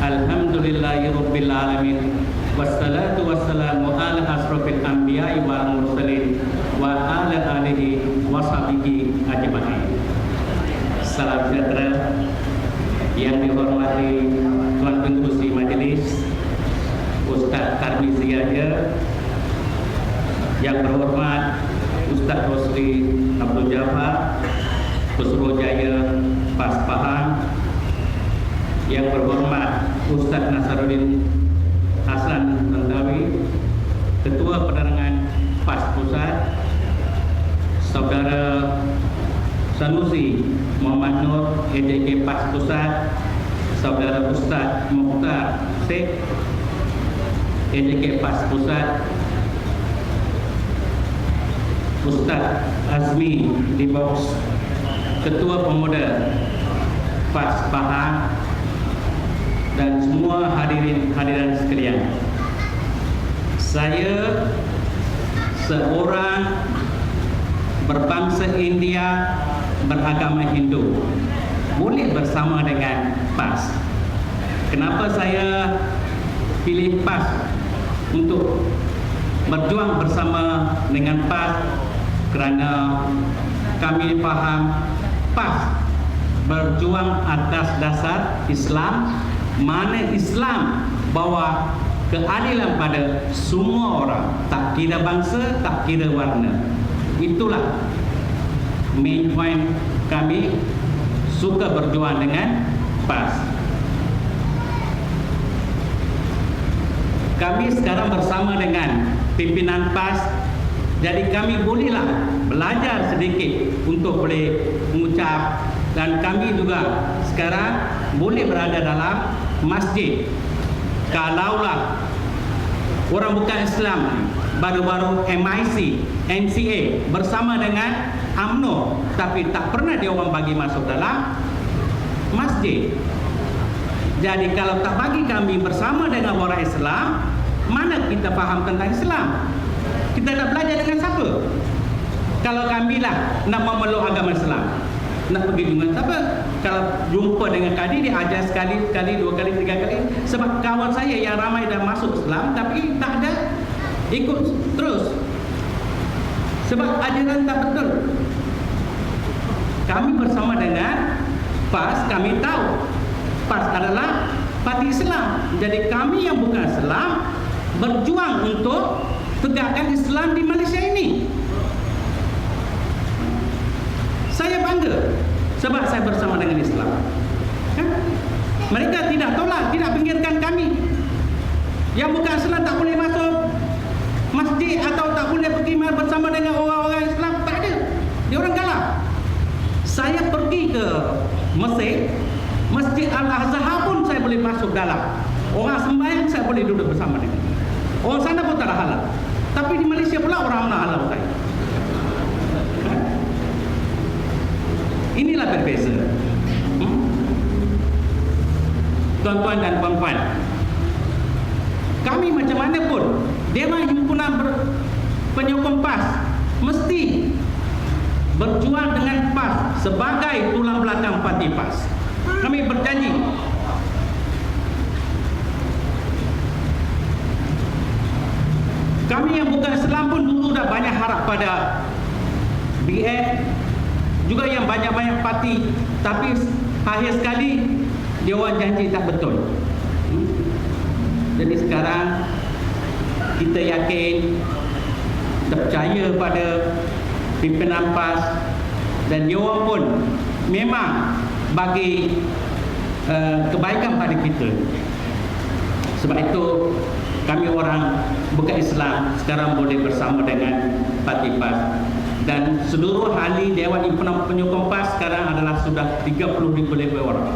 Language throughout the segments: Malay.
Alhamdulillahi Rabbil Alamin. Wassalatu wassalamu ala asrafil anbiya'i wal mursalin Wa ala alihi wa sahbihi ajma'in. Salam sejahtera yang dihormati Tuan Pengerusi Majlis Ustaz Tarmizi Aja Yang berhormat Ustaz Rosli Abdul Jafar Pesuruhjaya Pas Pahang Yang berhormat Ustaz Nasaruddin Hasan Tandawi Ketua Penerangan PAS Pusat Saudara Sanusi Muhammad Nur EDK PAS Pusat Saudara Ustaz Mukhtar Sheikh EDK PAS Pusat Ustaz Azmi di Box Ketua Pemuda PAS Pahang dan semua hadirin hadiran sekalian. Saya seorang berbangsa India beragama Hindu. Boleh bersama dengan PAS. Kenapa saya pilih PAS untuk berjuang bersama dengan PAS kerana kami faham PAS berjuang atas dasar Islam mana Islam bawa keadilan pada semua orang. Tak kira bangsa tak kira warna. Itulah main point kami suka berjuang dengan PAS. Kami sekarang bersama dengan pimpinan PAS. Jadi kami bolehlah belajar sedikit untuk boleh mengucap. Dan kami juga sekarang boleh berada dalam masjid. Kalaulah orang bukan Islam baru-baru MIC NCA bersama dengan AMNO tapi tak pernah dia orang bagi masuk dalam masjid. Jadi kalau tak bagi kami bersama dengan orang Islam mana kita faham tentang Islam? Kita nak belajar dengan siapa? Kalau kami lah nak memeluk agama Islam. Nak pergi dengan siapa kalau jumpa dengan kadi dia ajar sekali sekali dua kali tiga kali. Sebab kawan saya yang ramai dah masuk Islam tapi tak ada ikut terus. Sebab ajaran tak betul. Kami bersama dengan PAS kami tahu PAS adalah parti Islam. Jadi kami yang bukan Islam berjuang untuk tegakkan Islam di Malaysia ini. Saya bangga sebab saya bersama dengan Islam. Kan? Mereka tidak tolak, tidak pinggirkan kami. Yang bukan Islam tak boleh masuk masjid atau tak boleh pergi bersama dengan orang-orang Islam. Tak ada. Dia orang galak. Saya pergi ke Mesir, Masjid Al-Azhar pun saya boleh masuk dalam. Orang sembahyang saya boleh duduk bersama dengan. Orang sana pun tak ada halal. Tapi di Malaysia pula orang nak halal saya. Inilah berbeza. Hmm? Tuan-tuan dan puan-puan. Kami macam mana pun Dewan Himpunan ber, Penyokong PAS mesti berjuang dengan PAS sebagai tulang belakang parti PAS. Kami berjanji Kami yang bukan Islam pun dulu dah banyak harap pada BF juga yang banyak-banyak parti tapi akhir sekali dia orang janji tak betul. Jadi sekarang kita yakin percaya pada pimpinan PAS dan dia orang pun memang bagi uh, kebaikan pada kita. Sebab itu kami orang bukan Islam sekarang boleh bersama dengan parti PAS dan seluruh ahli Dewan Impunan Penyokong PAS sekarang adalah sudah 30 ribu lebih orang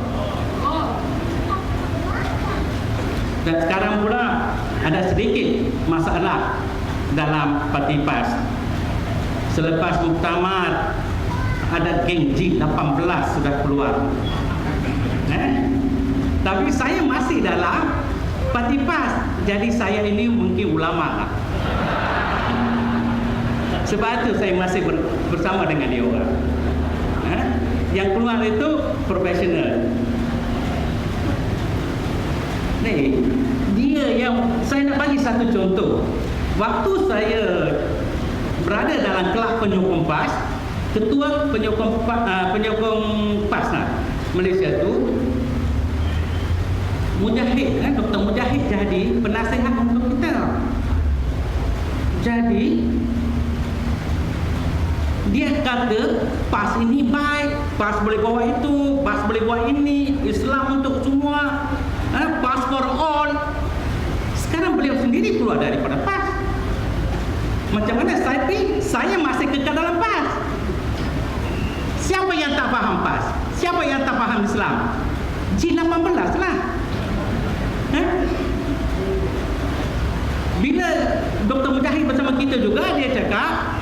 dan sekarang pula ada sedikit masalah dalam parti PAS selepas muktamar ada geng G18 sudah keluar eh? tapi saya masih dalam parti PAS jadi saya ini mungkin ulama lah. Sebab itu saya masih bersama dengan dia orang. Ha? Yang keluar itu profesional. Ni, dia yang saya nak bagi satu contoh. Waktu saya berada dalam kelab penyokong PAS, ketua penyokong uh, penyokong PAS lah, Malaysia tu Mujahid kan Dr. Mujahid jadi penasihat untuk kita. Jadi dia kata PAS ini baik, PAS boleh bawa itu, PAS boleh buat ini, Islam untuk semua, eh, PAS for all. Sekarang beliau sendiri keluar daripada PAS. Macam mana saya? Saya masih kekal dalam PAS. Siapa yang tak faham PAS? Siapa yang tak faham Islam? G18 lah. Eh? Bila Dr. Mujahid bersama kita juga, dia cakap,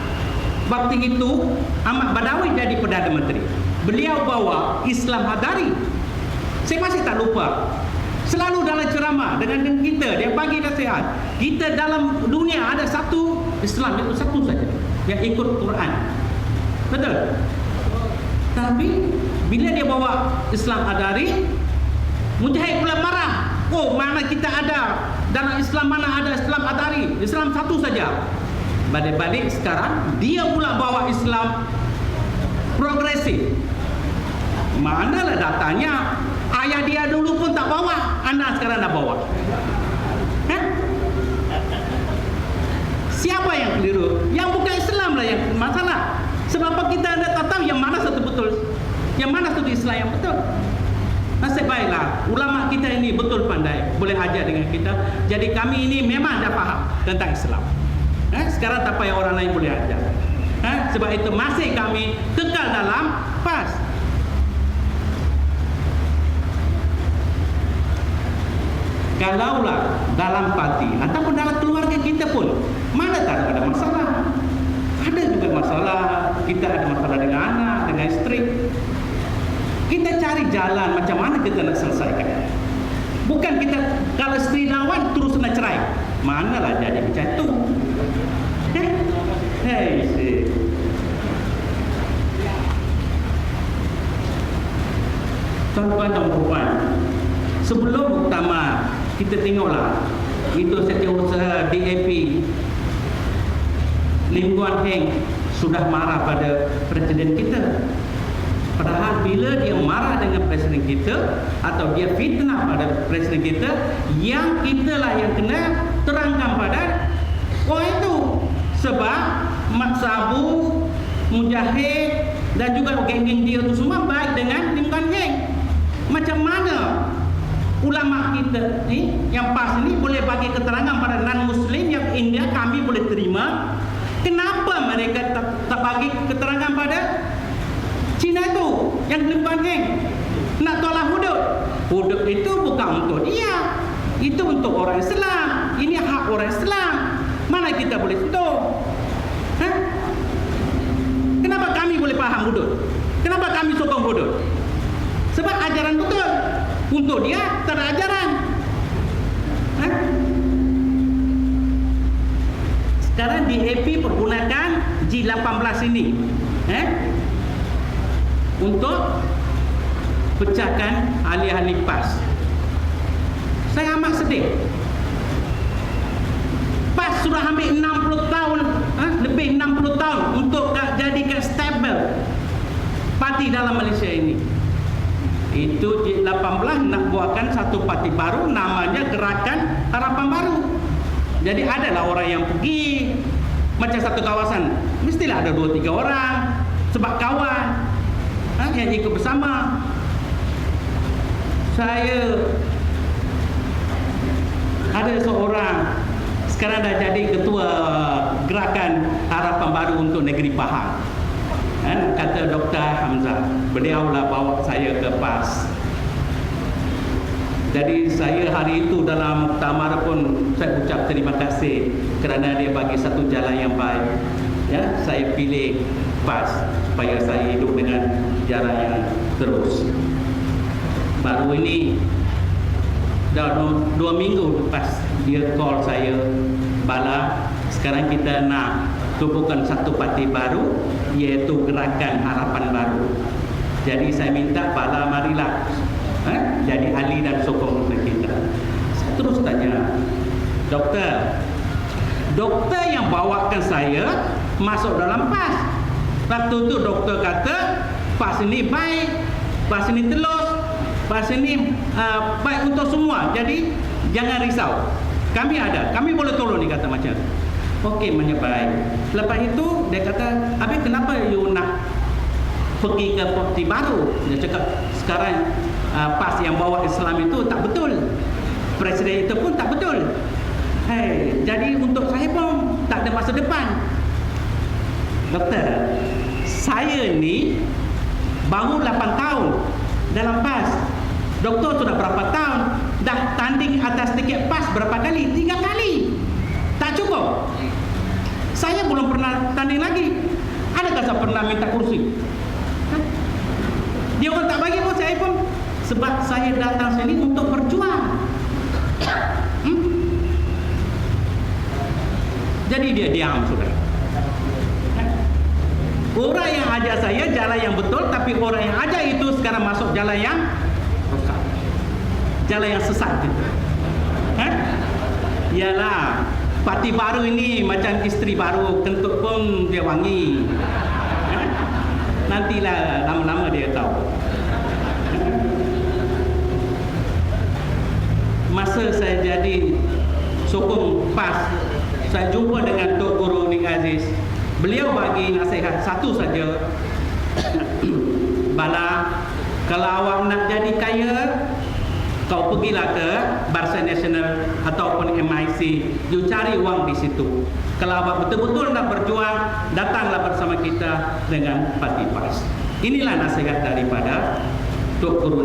waktu itu Ahmad Badawi jadi Perdana Menteri. Beliau bawa Islam Hadari. Saya masih tak lupa. Selalu dalam ceramah dengan kita, dia bagi nasihat. Kita dalam dunia ada satu Islam, itu satu saja. Yang ikut Quran. Betul? Tapi, bila dia bawa Islam Hadari, Mujahid pula marah. Oh, mana kita ada? Dalam Islam mana ada Islam Hadari? Islam satu saja. Balik-balik sekarang dia pula bawa Islam progresif. Manalah datanya? Ayah dia dulu pun tak bawa, anak sekarang dah bawa. Hah? Siapa yang keliru? Yang bukan Islam lah yang masalah. Sebab kita ada tak tahu yang mana satu betul, yang mana satu Islam yang betul. Nasib baiklah ulama kita ini betul pandai, boleh ajar dengan kita. Jadi kami ini memang dah faham tentang Islam. Sekarang tak payah orang lain boleh ajar. Eh, sebab itu masih kami kekal dalam PAS. Kalaulah dalam parti ataupun dalam keluarga kita pun mana tak ada masalah. Ada juga masalah. Kita ada masalah dengan anak, dengan isteri. Kita cari jalan macam mana kita nak selesaikan. Bukan kita kalau isteri lawan terus nak cerai. Manalah jadi macam tu. Hei, si. Tuan-tuan dan puan, sebelum utama kita tengoklah itu setiausaha DAP Lim Guan Heng sudah marah pada presiden kita. Padahal bila dia marah dengan presiden kita atau dia fitnah pada presiden kita, yang kita lah yang kena terangkan pada orang itu. Sebab Mat Sabu, Mujahid dan juga geng-geng dia itu semua baik dengan Lim Guan Heng. Macam mana ulama kita ni yang pas ni boleh bagi keterangan pada non muslim yang India kami boleh terima? Kenapa mereka tak, tak bagi keterangan pada Cina tu yang Lim Guan Heng nak tolak hudud. Hudud itu bukan untuk dia. Itu untuk orang Islam. Ini hak orang Islam mana kita boleh sentuh Hah? Kenapa kami boleh faham hudud? Kenapa kami sokong hudud? Sebab ajaran betul. Untuk dia tak ada ajaran. Hah? Sekarang DAP pergunakan G18 ini. Eh? Untuk pecahkan ahli-ahli PAS. Saya amat sedih. Sudah ambil 60 tahun ha? lebih 60 tahun untuk jadikan stable parti dalam Malaysia ini itu J18 nak buatkan satu parti baru namanya Gerakan Harapan Baru jadi adalah orang yang pergi macam satu kawasan mestilah ada dua tiga orang sebab kawan ha? yang ikut bersama saya ada seorang sekarang dah jadi ketua gerakan harapan baru untuk negeri Pahang. Kan kata Dr. Hamzah, beliau lah bawa saya ke PAS. Jadi saya hari itu dalam muktamar pun saya ucap terima kasih kerana dia bagi satu jalan yang baik. Ya, saya pilih PAS supaya saya hidup dengan jalan yang terus. Baru ini dah dua, dua minggu lepas dia call saya bala sekarang kita nak tubuhkan satu parti baru iaitu gerakan harapan baru jadi saya minta bala marilah eh, jadi ahli dan sokong untuk kita doktor. Doktor yang bawakan saya masuk dalam PAS. Waktu tu doktor kata PAS ini baik, PAS ini telus, PAS ini uh, baik untuk semua. Jadi jangan risau. Kami ada, kami boleh tolong dia kata macam tu. Okey, banyak baik. Lepas itu dia kata, "Habis kenapa you nak pergi ke parti baru?" Dia cakap, "Sekarang uh, PAS yang bawa Islam itu tak betul. Presiden itu pun tak betul." Hei, jadi untuk saya pun tak ada masa depan. Doktor, saya ni baru 8 tahun dalam PAS. Doktor sudah berapa tahun? Dah tanding atas tiket PAS berapa kali? Tiga kali. Tak cukup. Saya belum pernah tanding lagi. Adakah saya pernah minta kursi? Dia orang tak bagi pun saya pun sebab saya datang sini untuk berjuang. Hmm? Jadi dia diam saudara. Orang yang ajar saya jalan yang betul tapi orang yang ajar itu sekarang masuk jalan yang. Jalan yang sesat gitu. Hah? Yalah, parti baru ini macam isteri baru kentut pun dia wangi. Hah? Nantilah lama-lama dia tahu. Masa saya jadi sokong PAS, saya jumpa dengan Tok Guru Nik Aziz. Beliau bagi nasihat satu saja. Bala, kalau awak nak jadi kaya, kau pergilah ke Barisan Nasional ataupun MIC, you cari uang di situ. Kalau awak betul-betul nak berjuang, datanglah bersama kita dengan Parti PAS. Inilah nasihat daripada Tok Guru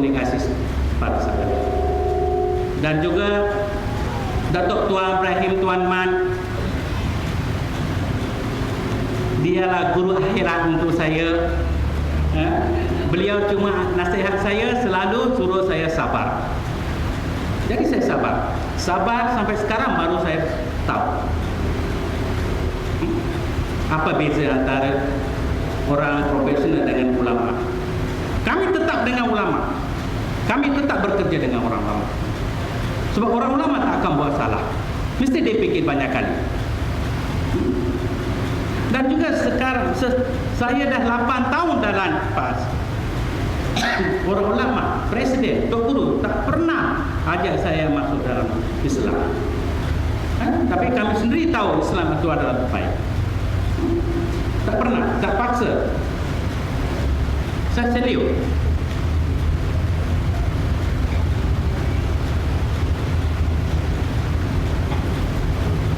pada saya. Dan juga Datuk Tuan Ibrahim Tuan Man dialah guru akhirat untuk saya ya. beliau cuma nasihat saya selalu suruh saya sabar jadi saya sabar. Sabar sampai sekarang baru saya tahu. Apa beza antara orang profesional dengan ulama? Kami tetap dengan ulama. Kami tetap bekerja dengan orang ulama sebab orang ulama tak akan buat salah. Mesti dia fikir banyak kali. Dan juga sekarang se, saya dah 8 tahun dalam PAS orang ulama presiden tok guru tak pernah ajak saya masuk dalam Islam. Ha? tapi kami sendiri tahu Islam itu adalah baik. Tak pernah tak paksa. Saya serius.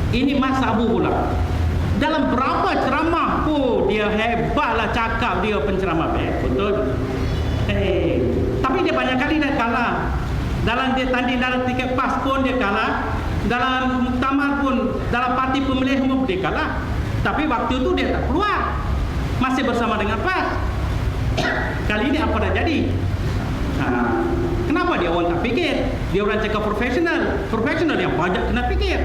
Ini masa Abu pula. Dalam berapa ceramah pun dia hebatlah cakap dia penceramah baik. Betul tapi dia banyak kali dah kalah. Dalam dia tanding dalam tiket pas pun dia kalah. Dalam muktamar pun dalam parti pemilih pun dia kalah. Tapi waktu itu dia tak keluar. Masih bersama dengan PAS. Kali ini apa dah jadi? Ha. kenapa dia orang tak fikir? Dia orang cakap profesional. Profesional yang banyak kena fikir.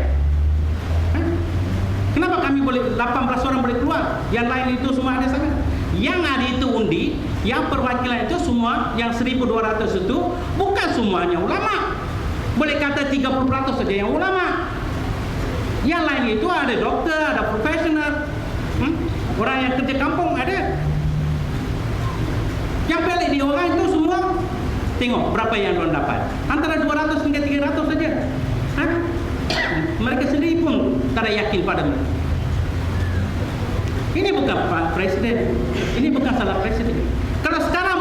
Kenapa kami boleh 18 orang boleh keluar? Yang lain itu semua ada sana. Yang ada itu undi, yang perwakilan itu semua yang 1200 itu bukan semuanya ulama. Boleh kata 30% saja yang ulama. Yang lain itu ada doktor, ada profesional. Hmm? Orang yang kerja kampung ada. Yang pelik di orang itu semua tengok berapa yang mereka dapat. Antara 200 hingga 300 saja. Hah? mereka sendiri pun tak yakin pada mereka. Ini bukan Pak Presiden. Ini bukan salah Presiden.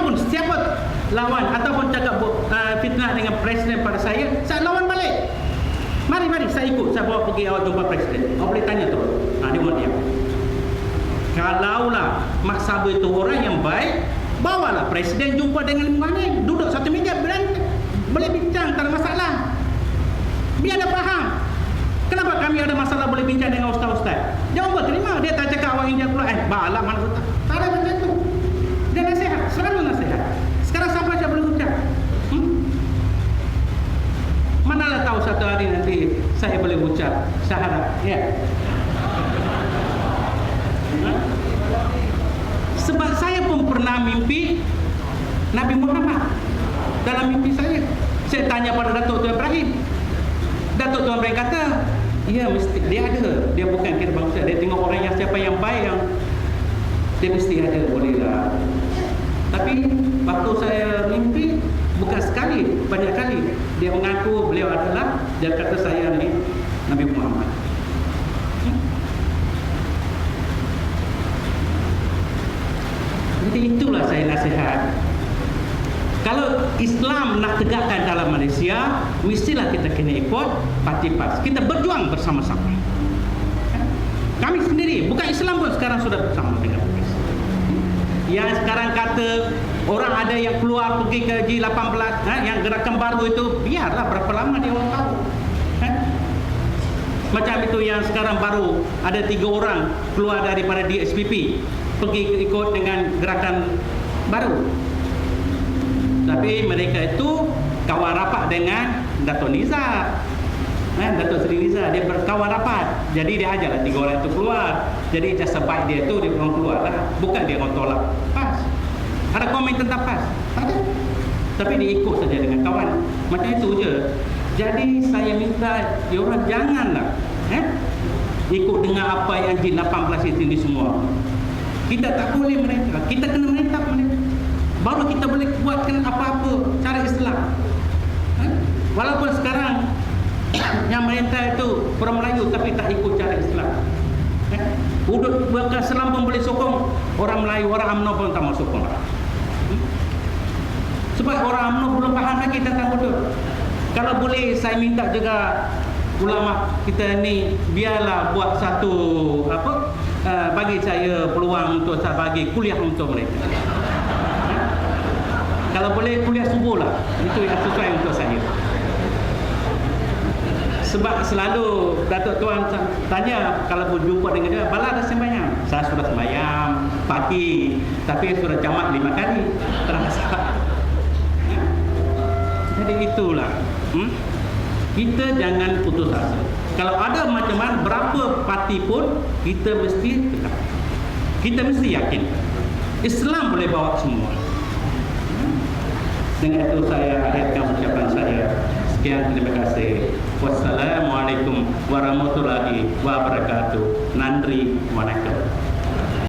Pun siapa lawan ataupun cakap uh, fitnah dengan Presiden pada saya, saya lawan balik. Mari, mari, saya ikut. Saya bawa pergi awak jumpa Presiden. Awak boleh tanya tu. Ha, dia mau diam. Kalaulah Mak Sabu itu orang yang baik, bawalah Presiden jumpa dengan mana duduk satu meja, boleh bincang, tak ada masalah. Biar dia faham. Kenapa kami ada masalah boleh bincang dengan ustaz-ustaz? Jawab terima. Dia tak cakap awak India pula. Eh, balak mana ustaz. Tak ada macam tu. Dia nasihat. Selalu nasihat. Sekarang siapa saya boleh ucap? Hmm? Manalah tahu satu hari nanti saya boleh ucap syahadat. Ya. Sebab saya pun pernah mimpi Nabi Muhammad dalam mimpi saya. Saya tanya pada Datuk Tuan Ibrahim. Datuk Tuan Ibrahim kata, dia mesti dia ada dia bukan kira bangsa dia tengok orang yang siapa yang baik yang dia mesti ada boleh lah tapi waktu saya mimpi bukan sekali banyak kali dia mengaku beliau adalah dia kata saya ni Nabi Muhammad jadi itulah saya nasihat kalau Islam nak tegakkan dalam Malaysia, mestilah kita kena ikut parti PAS. Kita berjuang bersama-sama. Kami sendiri, bukan Islam pun sekarang sudah bersama dengan PAS. Yang sekarang kata orang ada yang keluar pergi ke G18, ha, yang gerakan baru itu, biarlah berapa lama dia orang tahu. Ha? Macam itu yang sekarang baru ada tiga orang keluar daripada DSPP pergi ikut dengan gerakan baru. Tapi mereka itu kawan rapat dengan Dato' Nizar eh, Dato' Seri Nizar dia berkawan rapat. Jadi dia ajarlah tiga orang itu keluar. Jadi jasa baik dia itu dia orang keluar lah bukan dia orang tolak. PAS ada komen tentang PAS ada. Tapi dia ikut saja dengan kawan. Macam itu je. Jadi saya minta dia orang janganlah eh, ikut dengan apa yang di 18 ini semua. Kita tak boleh mereka kita kena menentang mereka. Baru kita boleh buatkan apa-apa cara Islam. Ha? walaupun sekarang yang merintah itu orang Melayu tapi tak ikut cara Islam. Ha? Udut bukan Islam pun boleh sokong. Orang Melayu, orang UMNO pun tak mau sokong. hmm? Sebab orang UMNO belum faham lagi tentang udut kalau boleh saya minta juga ulama kita ni biarlah buat satu apa uh, bagi saya peluang untuk saya bagi kuliah untuk mereka. Kalau boleh kuliah subuh lah. Itu yang sesuai untuk saya. Sebab selalu Datuk Tuan tanya kalau berjumpa dengan dia bala dah sembahyang? Saya sudah sembahyang pagi. Tapi sudah jamak lima kali. Terasa jadi itulah hmm? kita jangan putus asa kalau ada macam mana berapa parti pun kita mesti tetap kita mesti yakin Islam boleh bawa semua dengan itu saya akhirkan ucapan saya. Sekian terima kasih. Wassalamualaikum warahmatullahi wabarakatuh. Nandri wanakkam.